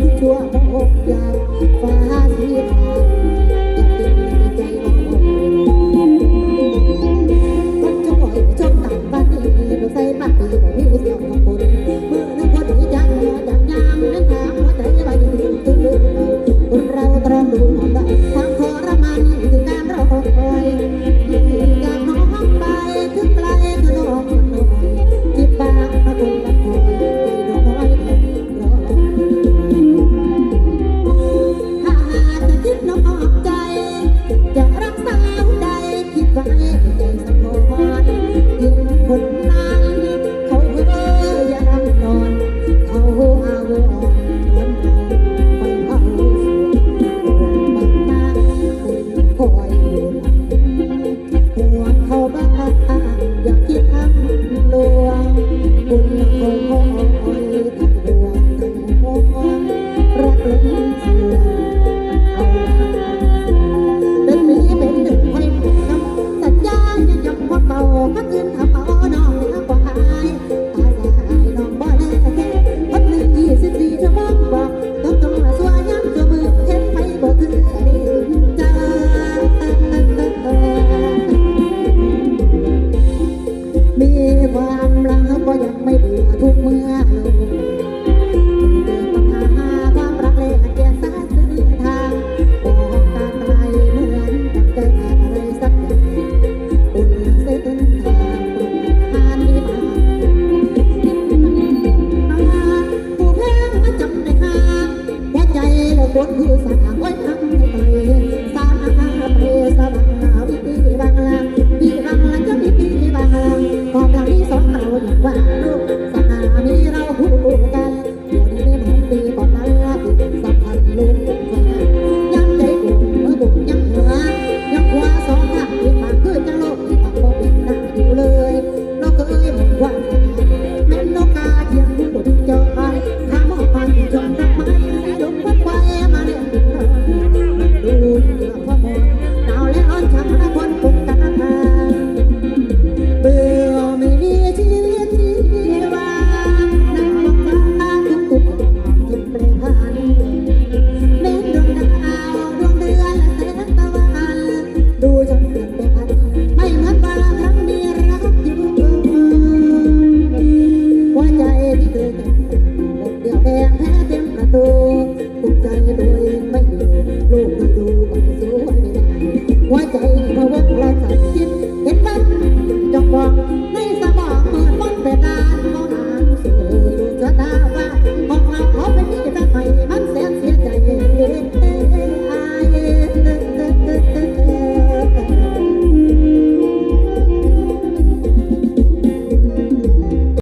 ที่ชั่วของอกอยากฟ้าสีขา Oh, Hawaii. Người.